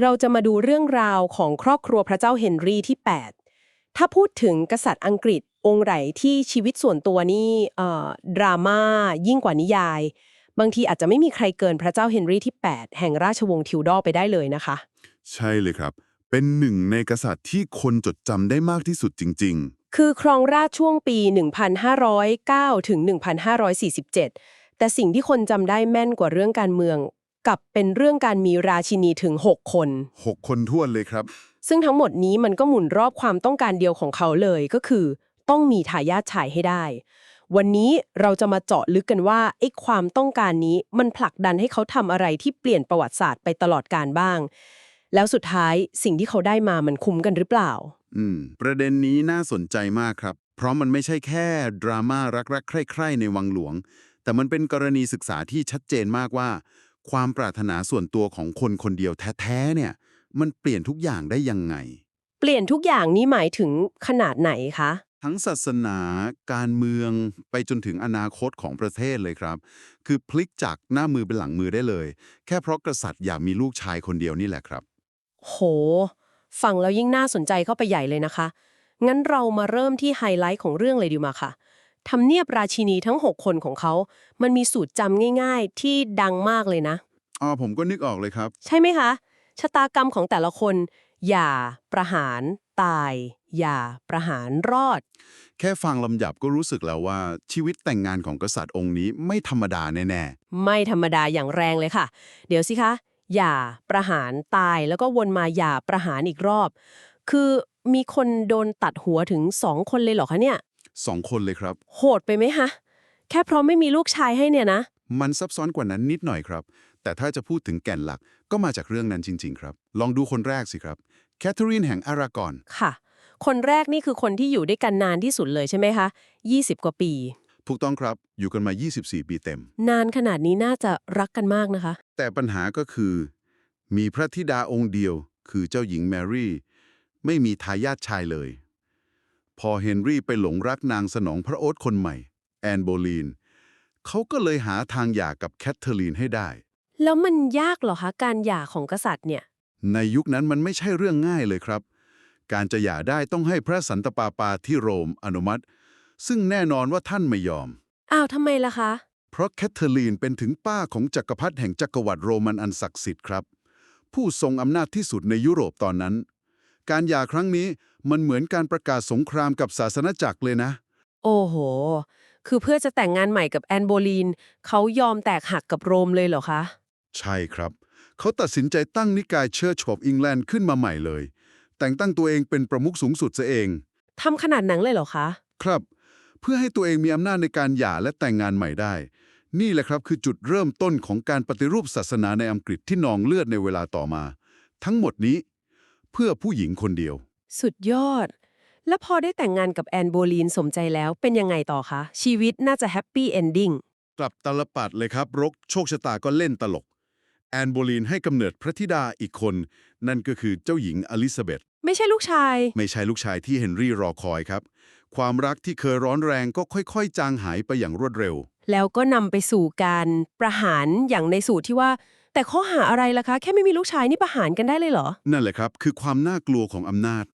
เราจะมาดูเรื่องราวของครอบครัวพระเจ้าเฮนรี่ที่ 8 ถ้าพูดถึงกษัตริย์อังกฤษองค์ไหนที่ชีวิตส่วนตัวนี่เอ่อดราม่ายิ่งกว่านิยาย บางทีอาจจะไม่มีใครเกินพระเจ้าเฮนรี่ที่ 8 แห่งราชวงศ์ทิวดอร์ไปได้เลยนะคะ ใช่เลยครับ เป็นหนึ่งในกษัตริย์ที่คนจดจำได้มากที่สุดจริงคือครองราชย์ช่วงปี 1509ถึง1547 แต่สิ่งที่คนจำได้แม่นกว่าเรื่องการเมือง กลับเป็นเรื่องการมีราชินีถึง 6 คนๆ6คนท้วนเลยครับ ซึ่งทั้งหมดนี้มันก็หมุนรอบความต้องการเดียวของเขาเลยก็คือ ต้องมีทายาทชายให้ได้ วันนี้เราจะมาเจาะลึกกันว่าไอ้ความต้องการนี้มันผลักดันให้เขาทำอะไรที่เปลี่ยนประวัติศาสตร์ไปตลอดการบ้าง แล้วสุดท้ายสิ่งที่เขาได้มามันคุ้มกันหรือเปล่า อืม ประเด็นนี้น่าสนใจมากครับ เพราะมันไม่ใช่แค่ดราม่ารักๆใคร่ๆในวังหลวง แต่มันเป็นกรณีศึกษาที่ชัดเจนมากว่า ความปรารถนาส่วนตัวของคนคนเดียวแท้ๆเนี่ย มันเปลี่ยนทุกอย่างได้ยังไง เปลี่ยนทุกอย่างนี้หมายถึงขนาดไหนคะ ทั้งศาสนา การเมืองไปจนถึงอนาคตของประเทศเลยครับ คือพลิกจากหน้ามือเป็นหลังมือได้เลย แค่เพราะกษัตริย์อยากมีลูกชายคนเดียวนี่แหละครับ โห ฟังแล้วยิ่งน่าสนใจเข้าไปใหญ่เลยนะคะ งั้นเรามาเริ่มที่ไฮไลท์ของเรื่องเลยดีมาค่ะ ทำเนียบราชินีทั้ง 6 คนของเขา มันมีสูตรจำง่าย ๆ ที่ดังมากเลยนะ อ๋อผมก็นึกออกเลยครับ ใช่ไหมคะ ชะตากรรมของแต่ละคน อย่าประหาร ตาย อย่าประหารรอด แค่ฟังลำดับก็รู้สึกแล้วว่าชีวิตแต่งงานของกษัตริย์องค์นี้ไม่ธรรมดาแน่ไม่ธรรมดาอย่างแรงเลยค่ะ เดี๋ยวสิคะ อย่าประหารตายแล้วก็วนมาอย่าประหารอีกรอบ คือมีคนโดนตัดหัวถึงสองคนเลยเหรอคะเนี่ยๆ สองคนเลยครับ โหดไปไหมคะแค่เพราะไม่มีลูกชายให้เนี่ยนะ มันซับซ้อนกว่านั้นนิดหน่อยครับ แต่ถ้าจะพูดถึงแก่นหลักก็มาจากเรื่องนั้นจริง ๆ ครับ ลองดูคนแรกสิครับแคทเธอรีนแห่งอารากอนค่ะ คนแรกนี่คือคนที่อยู่ด้วยกันนานที่สุดเลยใช่ไหมคะ20 กว่าปี ถูกต้องครับอยู่กันมา 24 ปีเต็ม นานขนาดนี้น่าจะรักกันมากนะคะ แต่ปัญหาก็คือ มีพระธิดาองค์เดียว คือเจ้าหญิงแมรี่ ไม่มีทายาทชายเลย พอเฮนรี่ไปหลงรักนางสนองพระโอษฐ์คนใหม่ แอนโบลีน เขาก็เลยหาทางหย่ากับแคทเธอรีนให้ได้ แล้วมันยากเหรอคะการหย่าของกษัตริย์เนี่ย ในยุคนั้นมันไม่ใช่เรื่องง่ายเลยครับ การจะหย่าได้ต้องให้พระสันตะปาปาที่โรมอนุมัติ ซึ่งแน่นอนว่าท่านไม่ยอม อ้าวทำไมล่ะคะ เพราะแคทเธอรีนเป็นถึงป้าของจักรพรรดิแห่งจักรวรรดิโรมันอันศักดิ์สิทธิ์ครับ ผู้ทรงอำนาจที่สุดในยุโรปตอนนั้น การหย่าครั้งนี้มันเหมือนการประกาศสงครามกับศาสนาจักรเลยนะ โอ้โห คือเพื่อจะแต่งงานใหม่กับแอนโบลีน เขายอมแตกหักกับโรมเลยเหรอคะ ใช่ครับ เขาตัดสินใจตั้งนิกายเชิร์ชอ f อิงแลนด์ขึ้นมาใหม่เลย แต่งตั้งตัวเองเป็นประมุขสูงสุดซะเอง ทำขนาดนั้นเลยเหรอคะ ครับ เพื่อให้ตัวเองมีอำนาจในการหย่าและแต่งงานใหม่ได้ นี่แหละครับคือจุดเริ่มต้นของการปฏิรูปศาสนาในอังกฤษที่นองเลือดในเวลาต่อมา ทั้งหมดนี้ เพื่อผู้หญิงคนเดียว สุดยอด แล้วพอได้แต่งงานกับแอนโบลีนสมใจแล้วเป็นยังไงต่อคะ ชีวิตน่าจะแฮปปี้เอนดิ้งกลับตลปัดเลยครับรกโชคชะตาก็เล่นตลก แอนโบลีนให้กำเนิดพระธิดาอีกคน นั่นก็คือเจ้าหญิงอลิซาเบธไม่ใช่ลูกชาย ไม่ใช่ลูกชายที่เฮนรี่รอคอยครับ ความรักที่เคยร้อนแรงก็ค่อยๆ จางหายไปอย่างรวดเร็ว แล้วก็นำไปสู่การประหารอย่างในสูตรที่ว่า แต่ข้อหาอะไรล่ะคะ แค่ไม่มีลูกชายนี่ประหารกันได้เลยเหรอ นั่นแหละครับ คือความน่ากลัวของอำนาจ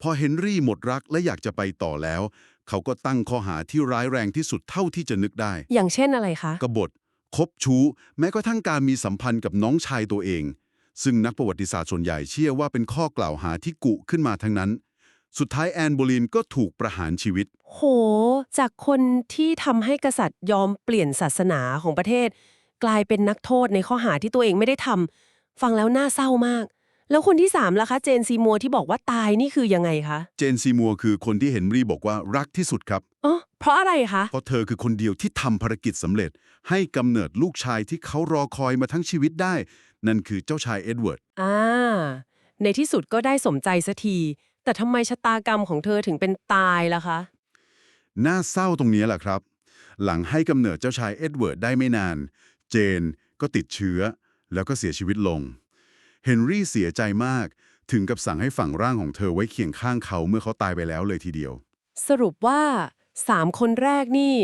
พอเฮนรี่หมดรักและอยากจะไปต่อแล้ว เขาก็ตั้งข้อหาที่ร้ายแรงที่สุดเท่าที่จะนึกได้ อย่างเช่นอะไรคะกบฏคบชู้ แม้กระทั่งการมีสัมพันธ์กับน้องชายตัวเอง ซึ่งนักประวัติศาสตร์ส่วนใหญ่เชื่อว่าเป็นข้อกล่าวหาที่กุขึ้นมาทั้งนั้น สุดท้ายแอนโบลีนก็ถูกประหารชีวิต โห จากคนที่ทำให้กษัตริย์ยอมเปลี่ยนศาสนาของประเทศ กลายเป็นนักโทษในข้อหาที่ตัวเองไม่ได้ทำฟังแล้วน่าเศร้ามาก แล้วคนที่สามล่ะคะ เจนซีมัวร์ที่บอกว่าตายนี่คือยังไงคะเจนซีมัวร์คือคนที่เฮนรี่บอกว่ารักที่สุดครับ อ๋อเพราะอะไรคะ เพราะเธอคือคนเดียวที่ทำภารกิจสำเร็จ ให้กำเนิดลูกชายที่เขารอคอยมาทั้งชีวิตได้ นั่นคือเจ้าชายเอ็ดเวิร์ด อ่า ในที่สุดก็ได้สมใจสักที แต่ทำไมชะตากรรมของเธอถึงเป็นตายล่ะคะ น่าเศร้าตรงนี้แหละครับ หลังให้กำเนิดเจ้าชายเอ็ดเวิร์ดได้ไม่นาน เจนก็ติดเชื้อ แล้วก็เสียชีวิตลง เฮนรี่เสียใจมากถึงกับสั่งให้ฝังร่างของเธอไว้เคียงข้างเขาเมื่อเขาตายไปแล้วเลยทีเดียว สรุปว่าสามคนแรกนี่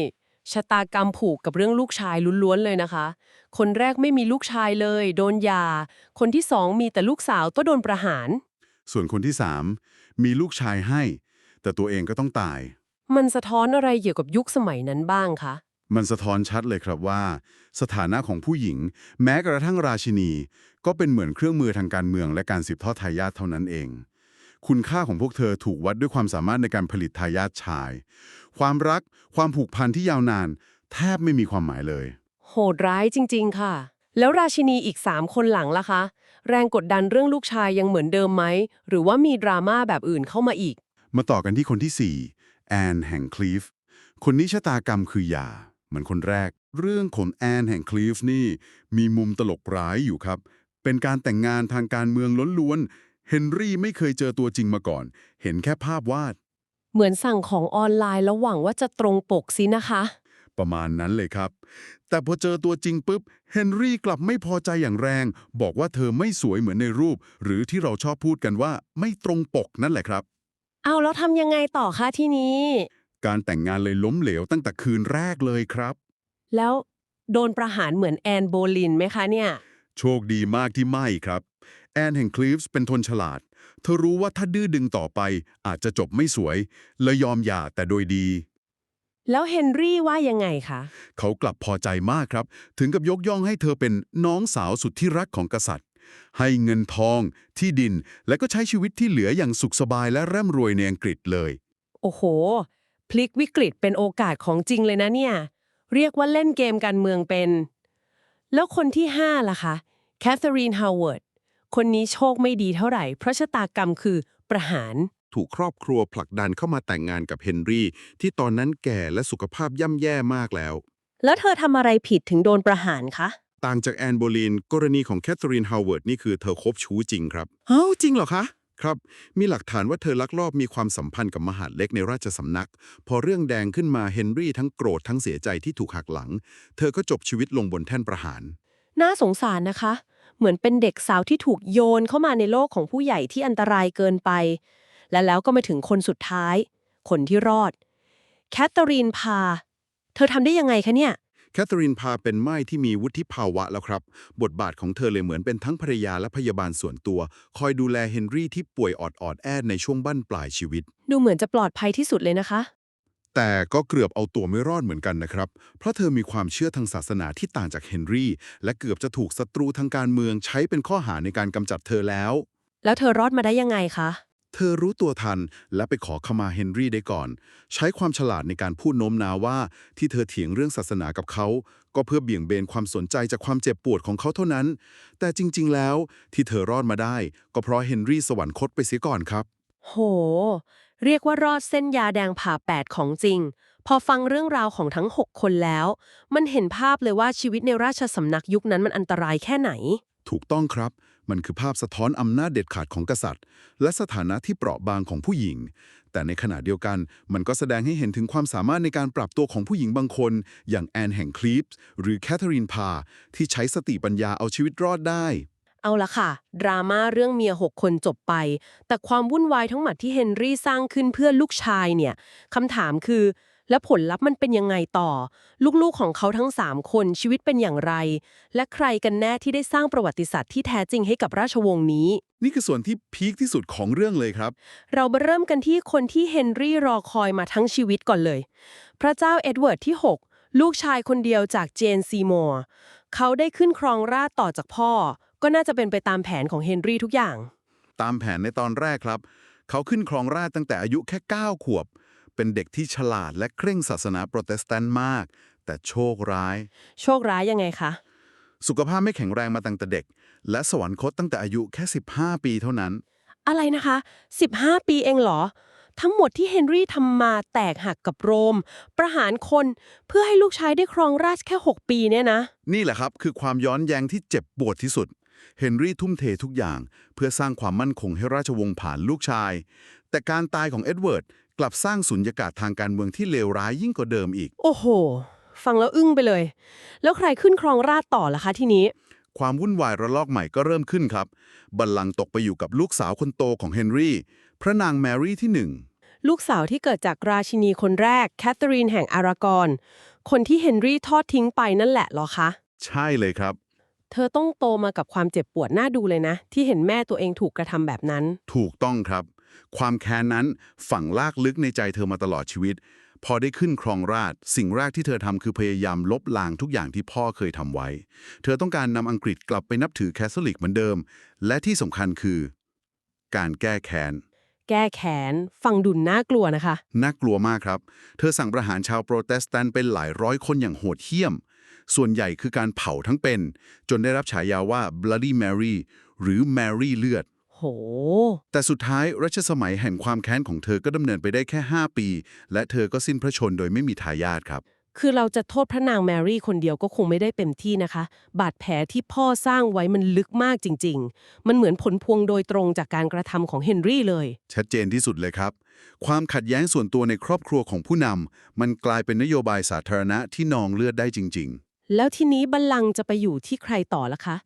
ชะตากรรมผูกกับเรื่องลูกชายล้วนๆเลยนะคะ คนแรกไม่มีลูกชายเลย โดนหยา คนที่สองมีแต่ลูกสาวก็โดนประหาร ส่วนคนที่สามมีลูกชายให้ แต่ตัวเองก็ต้องตาย มันสะท้อนอะไรเกี่ยวกับยุคสมัยนั้นบ้างคะ มันสะท้อนชัดเลยครับว่า สถานะของผู้หญิง แม้กระทั่งราชินี ก็เป็นเหมือนเครื่องมือทางการเมืองและการสืบทอดทายาทเท่านั้นเอง คุณค่าของพวกเธอถูกวัดด้วยความสามารถในการผลิตทายาทชาย ความรักความผูกพันที่ยาวนาน แทบไม่มีความหมายเลย โหดร้ายจริง ๆ ค่ะ แล้วราชินีอีก3คนหลังล่ะคะ แรงกดดันเรื่องลูกชายยังเหมือนเดิมไหมหรือว่ามีดราม่าแบบอื่นเข้ามาอีก มาต่อกันที่คนที่4แอนแห่งคลีฟคนนี้ชะตากรรมคือหย่า เหมือนคนแรก เรื่องของแอนแห่งคลีฟนี่ มีมุมตลกร้ายอยู่ครับ เป็นการแต่งงานทางการเมืองล้วนๆเฮนรี่ไม่เคยเจอตัวจริงมาก่อน เห็นแค่ภาพวาด เหมือนสั่งของออนไลน์แล้วหวังว่าจะตรงปกสินะคะ ประมาณนั้นเลยครับ แต่พอเจอตัวจริงปุ๊บเฮนรี่กลับไม่พอใจอย่างแรง บอกว่าเธอไม่สวยเหมือนในรูป หรือที่เราชอบพูดกันว่าไม่ตรงปกนั่นแหละครับ เอาแล้วทำยังไงต่อคะที่นี้ การแต่งงานเลยล้มเหลวตั้งแต่คืนแรกเลยครับ แล้วโดนประหารเหมือนแอนโบลินไหมคะเนี่ย โชคดีมากที่ไม่ครับ แอนแห่งคลีฟส์เป็นทนฉลาด เธอรู้ว่าถ้าดื้อดึงต่อไปอาจจะจบไม่สวยเลยยอมหย่าแต่โดยดี แล้วเฮนรี่ว่ายังไงคะ เขากลับพอใจมากครับ ถึงกับยกย่องให้เธอเป็นน้องสาวสุดที่รักของกษัตริย์ ให้เงินทองที่ดิน และก็ใช้ชีวิตที่เหลืออย่างสุขสบายและร่ำรวยในอังกฤษเลย โอ้โห พลิกวิกฤตเป็นโอกาสของจริงเลยนะเนี่ย เรียกว่าเล่นเกมการเมืองเป็น แล้วคนที่ 5 ล่ะคะแคทเธอรีนฮาวเวิร์ดคนนี้โชคไม่ดีเท่าไหร่ เพราะชะตากรรมคือประหาร ถูกครอบครัวผลักดันเข้ามาแต่งงานกับเฮนรี่ ที่ตอนนั้นแก่และสุขภาพย่ำแย่มากแล้ว แล้วเธอทำอะไรผิดถึงโดนประหารคะ ต่างจากแอนโบลีน กรณีของแคทเธอรีนฮาวเวิร์ดนี่คือเธอคบชู้จริงครับ เอ้าจริงเหรอคะ ครับ มีหลักฐานว่าเธอลักลอบมีความสัมพันธ์กับมหาดเล็กในราชสำนัก พอเรื่องแดงขึ้นมาเฮนรี่ทั้งโกรธทั้งเสียใจที่ถูกหักหลัง เธอก็จบชีวิตลงบนแท่นประหาร น่าสงสารนะคะ เหมือนเป็นเด็กสาวที่ถูกโยนเข้ามาในโลกของผู้ใหญ่ที่อันตรายเกินไป และแล้วก็มาถึงคนสุดท้าย คนที่รอด แคทเธอรีนพา เธอทำได้ยังไงคะเนี่ย แคทเธอรีนพาเป็นไม้ที่มีวุฒิภาวะแล้วครับ บทบาทของเธอเลยเหมือนเป็นทั้งภรรยาและพยาบาลส่วนตัว คอยดูแลเฮนรี่ที่ป่วยออดๆแอดในช่วงบั้นปลายชีวิต ดูเหมือนจะปลอดภัยที่สุดเลยนะคะ แต่ก็เกือบเอาตัวไม่รอดเหมือนกันนะครับ เพราะเธอมีความเชื่อทางศาสนาที่ต่างจากเฮนรี่ และเกือบจะถูกศัตรูทางการเมืองใช้เป็นข้อหาในการกำจัดเธอแล้ว แล้วเธอรอดมาได้ยังไงคะ เธอรู้ตัวทันและไปขอขมาเฮนรี่ได้ก่อน ใช้ความฉลาดในการพูดโน้มน้าวว่าที่เธอเถียงเรื่องศาสนากับเขา ก็เพื่อเบี่ยงเบนความสนใจจากความเจ็บปวดของเขาเท่านั้น แต่จริง ๆ แล้วที่เธอรอดมาได้ ก็เพราะเฮนรี่สวรรคตไปเสียก่อนครับ โห เรียกว่ารอดเส้นยาแดงผ่าแปดของจริง พอฟังเรื่องราวของทั้ง 6 คนแล้ว มันเห็นภาพเลยว่าชีวิตในราชสำนักยุคนั้นมันอันตรายแค่ไหน ถูกต้องครับ มันคือภาพสะท้อนอำนาจเด็ดขาดของกษัตริย์ และสถานะที่เปราะบางของผู้หญิง แต่ในขณะเดียวกัน มันก็แสดงให้เห็นถึงความสามารถในการปรับตัวของผู้หญิงบางคน อย่างแอนแห่งคลีฟส์หรือแคทเธอรีนพา ที่ใช้สติปัญญาเอาชีวิตรอดได้ เอาละค่ะ ดราม่าเรื่องเมีย6คนจบไป แต่ความวุ่นวายทั้งหมดที่เฮนรี่สร้างขึ้นเพื่อลูกชายเนี่ยคำถามคือ แล้วผลลัพธ์มันเป็นยังไงต่อ ลูกๆของเขาทั้ง 3 คนชีวิตเป็นอย่างไร และใครกันแน่ที่ได้สร้างประวัติศาสตร์ที่แท้จริงให้กับราชวงศ์นี้ นี่คือส่วนที่พีคที่สุดของเรื่องเลยครับ เรามาเริ่มกันที่คนที่เฮนรี่รอคอยมาทั้งชีวิตก่อนเลย พระเจ้าเอ็ดเวิร์ดที่ 6 ลูกชายคนเดียวจากเจนซีมอร์เขาได้ขึ้นครองราชย์ต่อจากพ่อ ก็น่าจะเป็นไปตามแผนของเฮนรี่ทุกอย่าง ตามแผนในตอนแรกครับ เขาขึ้นครองราชย์ตั้งแต่อายุแค่ 9 ขวบ เป็นเด็กที่ฉลาดและเคร่งศาสนาโปรเตสแตนต์มาก แต่โชคร้าย โชคร้ายยังไงคะ สุขภาพไม่แข็งแรงมาตั้งแต่เด็ก และสวรรคตตั้งแต่อายุแค่ 15 ปีเท่านั้น อะไรนะคะ 15 ปีเองเหรอ ทั้งหมดที่เฮนรี่ทำมาแตกหักกับโรม ประหารคนเพื่อให้ลูกชายได้ครองราชย์แค่ 6 ปีเนี่ยนะ นี่แหละครับคือความย้อนแย้งที่เจ็บปวดที่สุดเฮนรี่ทุ่มเททุกอย่าง เพื่อสร้างความมั่นคงให้ราชวงศ์ผ่านลูกชาย แต่การตายของเอ็ดเวิร์ด กลับสร้างสุญญากาศทางการเมืองที่เลวร้ายยิ่งกว่าเดิมอีก โอ้โห ฟังแล้วอึ้งไปเลย แล้วใครขึ้นครองราชย์ต่อล่ะคะทีนี้ ความวุ่นวายระลอกใหม่ก็เริ่มขึ้นครับ บัลลังก์ตกไปอยู่กับลูกสาวคนโตของเฮนรี่ พระนางแมรี่ที่หนึ่ง ลูกสาวที่เกิดจากราชินีคนแรกแคทเธอรีนแห่งอารากอนคนที่เฮนรี่ทอดทิ้งไปนั่นแหละเหรอคะ ใช่เลยครับ เธอต้องโตมากับความเจ็บปวดน่าดูเลยนะ ที่เห็นแม่ตัวเองถูกกระทำแบบนั้น ถูกต้องครับ ความแค้นนั้นฝังลากลึกในใจเธอมาตลอดชีวิต พอได้ขึ้นครองราชย์สิ่งแรกที่เธอทำคือพยายามลบล้างทุกอย่างที่พ่อเคยทำไว้ เธอต้องการนำอังกฤษกลับไปนับถือแคทอลิกเหมือนเดิม และที่สำคัญคือ การแก้แค้นแก้แขนฟังดุนน่ากลัวนะคะ น่ากลัวมากครับ เธอสั่งประหารชาวโปรเตสแตนต์เป็นหลายร้อยคนอย่างโหดเหี้ยม ส่วนใหญ่คือการเผาทั้งเป็น จนได้รับฉายาว่า Bloody Mary หรือ Mary เลือด โห แต่สุดท้ายรัชสมัยแห่งความแค้นของเธอก็ดำเนินไปได้แค่ 5 ปี และเธอก็สิ้นพระชนม์โดยไม่มีทายาทครับ คือเราจะโทษพระนางแมรี่คนเดียวก็คงไม่ได้เต็มที่นะคะ บาดแผลที่พ่อสร้างไว้มันลึกมากจริง ๆ มันเหมือนผลพวงโดยตรงจากการกระทำของเฮนรี่เลย ชัดเจนที่สุดเลยครับ ความขัดแย้งส่วนตัวในครอบครัวของผู้นำมันกลายเป็นนโยบายสาธารณะที่นองเลือดได้จริงแล้วทีนี้บัลลังก์จะไปอยู่ที่ใครต่อล่ะคะ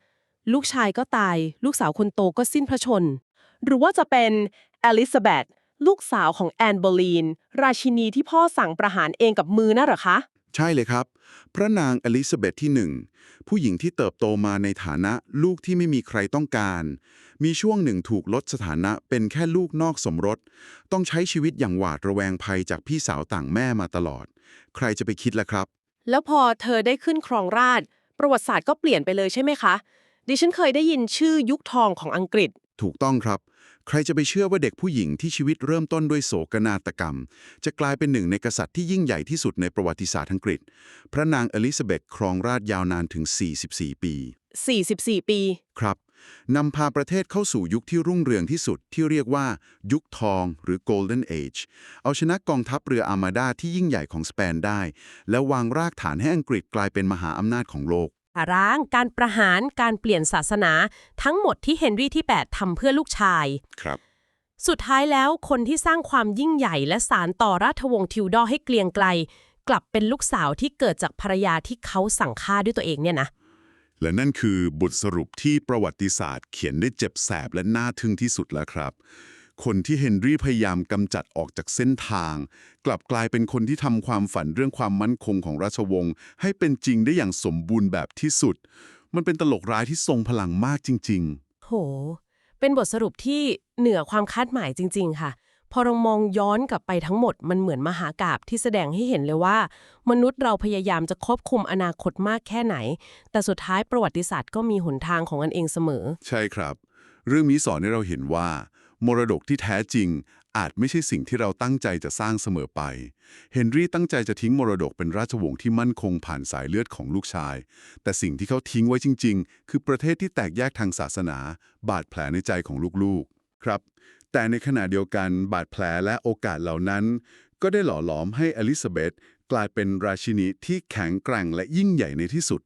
ลูกชายก็ตาย ลูกสาวคนโตก็สิ้นพระชน หรือว่าจะเป็นอลิซาเบธลูกสาวของแอนโบลีน ราชินีที่พ่อสั่งประหารเองกับมือน่ะเหรอคะๆใช่เลยครับ พระนางอลิซาเบธที่หนึ่งผู้หญิงที่เติบโตมาในฐานะลูกที่ไม่มีใครต้องการ มีช่วงหนึ่งถูกลดสถานะเป็นแค่ลูกนอกสมรส ต้องใช้ชีวิตอย่างหวาดระแวงภัยจากพี่สาวต่างแม่มาตลอด ใครจะไปคิดล่ะครับ แล้วพอเธอได้ขึ้นครองราชย์ประวัติศาสตร์ก็เปลี่ยนไปเลยใช่ไหมคะ ดิฉันเคยได้ยินชื่อยุคทองของอังกฤษ ถูกต้องครับ ใครจะไปเชื่อว่าเด็กผู้หญิงที่ชีวิตเริ่มต้นด้วยโศกนาฏกรรม จะกลายเป็นหนึ่งในกษัตริย์ที่ยิ่งใหญ่ที่สุดในประวัติศาสตร์อังกฤษ พระนางอลิซาเบธครองราชยาวนานถึง 44 ปี 44 ปี ครับนำพาประเทศเข้าสู่ยุคที่รุ่งเรืองที่สุดที่เรียกว่า ยุคทองหรือ Golden Age เอาชนะกองทัพเรืออาร์มาดาที่ยิ่งใหญ่ของสเปนได้ และวางรากฐานให้อังกฤษกลายเป็นมหาอำนาจของโลก ร้างการประหารการเปลี่ยนศาสนา ทั้งหมดที่เฮนรี่ที่ 8ทำเพื่อลูกชายครับ สุดท้ายแล้วคนที่สร้างความยิ่งใหญ่และสารต่อราชวงศ์ทิวดอร์ให้เกลียงไกล กลับเป็นลูกสาวที่เกิดจากภรรยาที่เขาสั่งฆ่าด้วยตัวเองเนี่ยนะและนั่นคือบทสรุปที่ประวัติศาสตร์เขียนได้เจ็บแสบและน่าทึ่งที่สุดแล้วครับ คนที่เฮนรี่พยายามกำจัดออกจากเส้นทาง กลับกลายเป็นคนที่ทำความฝันเรื่องความมั่นคงของราชวงศ์ให้เป็นจริงได้อย่างสมบูรณ์แบบที่สุด มันเป็นตลกร้ายที่ทรงพลังมากจริง ๆ โห เป็นบทสรุปที่เหนือความคาดหมายจริง ๆ ค่ะ พอเรามองย้อนกลับไปทั้งหมดมันเหมือนมหากาบที่แสดงให้เห็นเลยว่า มนุษย์เราพยายามจะควบคุมอนาคตมากแค่ไหน แต่สุดท้ายประวัติศาสตร์ก็มีหนทางของมันเองเสมอ ใช่ครับ เรื่องนี้สอนให้เราเห็นว่า มรดกที่แท้จริง อาจไม่ใช่สิ่งที่เราตั้งใจจะสร้างเสมอไป เฮนรี่ตั้งใจจะทิ้งมรดกเป็นราชวงศ์ที่มั่นคงผ่านสายเลือดของลูกชาย แต่สิ่งที่เขาทิ้งไว้จริง ๆ คือประเทศที่แตกแยกทางศาสนา บาดแผลในใจของลูกๆ ครับ แต่ในขณะเดียวกันบาดแผลและโอกาสเหล่านั้น ก็ได้หล่อหลอมให้อลิซาเบธกลายเป็นราชินีที่แข็งแกร่งและยิ่งใหญ่ในที่สุด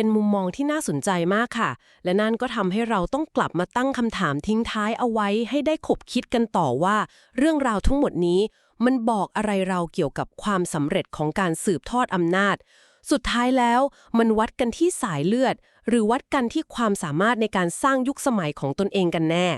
เป็นมุมมองที่น่าสนใจมากค่ะ และนั่นก็ทำให้เราต้องกลับมาตั้งคำถามทิ้งท้ายเอาไว้ ให้ได้ขบคิดกันต่อว่า เรื่องราวทั้งหมดนี้ มันบอกอะไรเราเกี่ยวกับความสำเร็จของการสืบทอดอำนาจ สุดท้ายแล้วมันวัดกันที่สายเลือด หรือวัดกันที่ความสามารถในการสร้างยุคสมัยของตนเองกันแน่